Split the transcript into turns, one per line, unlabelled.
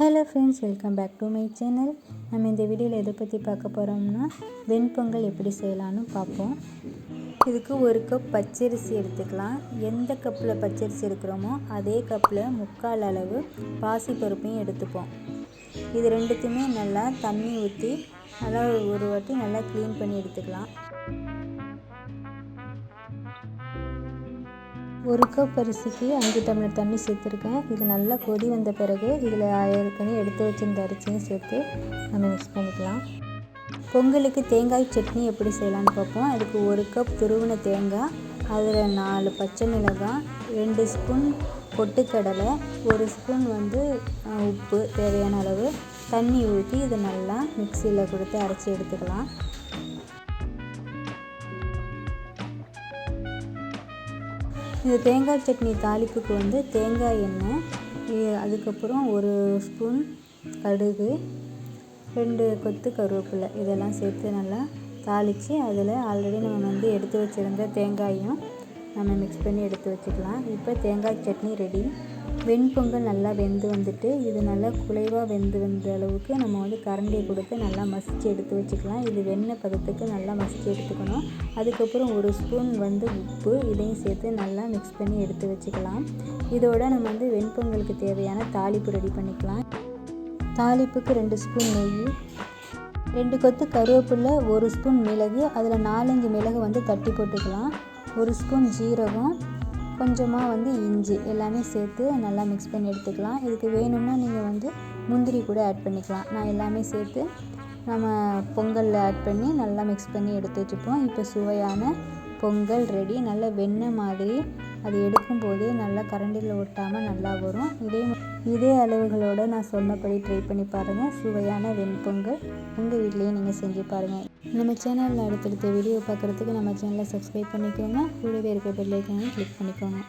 Hello friends welcome back to my channel நம்ம இந்த வீடியோவில் எதை பற்றி பார்க்க போகிறோம்னா வெண்பொங்கல் எப்படி செய்யலாம்னு பார்ப்போம். இதுக்கு ஒரு கப் பச்சரிசி எடுத்துக்கலாம். எந்த கப்பில் பச்சரிசி எடுக்கிறோமோ அதே கப்பில் முக்கால் அளவு பாசிப்பருப்பையும் எடுத்துப்போம். இது ரெண்டுத்தையுமே நல்லா தண்ணி ஊற்றி நல்லா ஒரு வாட்டி நல்லா க்ளீன் பண்ணி எடுத்துக்கலாம். ஒரு கப் அரிசிக்கு அஞ்சு டம்ளர் தண்ணி சேர்த்துருக்கேன். இது நல்லா கொதி வந்த பிறகு இதில் ஏற்கனவே எடுத்து வச்சிருந்த அரிசியும் சேர்த்து நம்ம மிக்ஸ் பண்ணிக்கலாம். பொங்கலுக்கு தேங்காய் சட்னி எப்படி செய்யலான்னு பார்ப்போம். அதுக்கு ஒரு கப் துருவின தேங்காய் அதில் நாலு பச்சை மிளகாய் ரெண்டு ஸ்பூன் பொட்டுக்கடலை ஒரு ஸ்பூன் வந்து உப்பு தேவையான அளவு. தண்ணி ஊற்றி இதை நல்லா மிக்சியில் கொடுத்து அரைச்சி எடுத்துக்கலாம். இந்த தேங்காய் சட்னி தாளிப்புக்கு வந்து தேங்காய் எண்ணெய் அதுக்கப்புறம் ஒரு ஸ்பூன் கடுகு ரெண்டு கொத்து கருவேப்பிலை இதெல்லாம் சேர்த்து நல்லா தாளித்து அதில் ஆல்ரெடி நம்ம வந்து எடுத்து வச்சுருந்த தேங்காயும் நம்ம மிக்ஸ் பண்ணி எடுத்து வச்சுக்கலாம். இப்போ தேங்காய் சட்னி ரெடி வெண்பொங்கல் நல்லா வெந்து வந்துட்டு இது நல்லா குலைவாக வெந்து வந்த அளவுக்கு நம்ம வந்து கரண்டியை கொடுத்து நல்லா மசித்து எடுத்து வச்சுக்கலாம். இது வெண்ணெய் பதத்துக்கு நல்லா மசித்து எடுத்துக்கணும். அதுக்கப்புறம் ஒரு ஸ்பூன் வந்து உப்பு இதையும் சேர்த்து நல்லா மிக்ஸ் பண்ணி எடுத்து வச்சுக்கலாம். இதோட நம்ம வந்து வெண்பொங்கலுக்கு தேவையான தாளிப்பு ரெடி பண்ணிக்கலாம். தாளிப்புக்கு ரெண்டு ஸ்பூன் நெய் ரெண்டு கொத்து கருவேப்பில்லை ஒரு ஸ்பூன் மிளகு அதில் நாலஞ்சு மிளகு வந்து தட்டி போட்டுக்கலாம். ஒரு ஸ்பூன் ஜீரகம் கொஞ்சமாக வந்து இஞ்சி எல்லாமே சேர்த்து நல்லா மிக்ஸ் பண்ணி எடுத்துக்கலாம். இதுக்கு வேணும்னா நீங்கள் வந்து முந்திரி கூட ஆட் பண்ணிக்கலாம். நான் எல்லாமே சேர்த்து நம்ம பொங்கலில் ஆட் பண்ணி நல்லா மிக்ஸ் பண்ணி எடுத்து வச்சுப்போம் இப்போ சுவையான பொங்கல் ரெடி நல்ல வெண்ணெய் மாதிரி அது எடுக்கும்போதே நல்லா கரண்டில் ஒட்டாமல் நல்லா வரும். இதே இதே அளவுகளோடு நான் சொன்னபடி ட்ரை பண்ணி பாருங்கள் சுவையான வெண்பொங்கல் உங்கள் வீட்லேயே நீங்கள் செஞ்சு பாருங்கள் நம்ம சேனலில் அடுத்தடுத்த வீடியோ பார்க்குறதுக்கு நம்ம சேனலை சப்ஸ்கிரைப் பண்ணிக்கோங்க. கூடவே இருக்க பெல்லைக்கான கிளிக் பண்ணிக்கோங்க.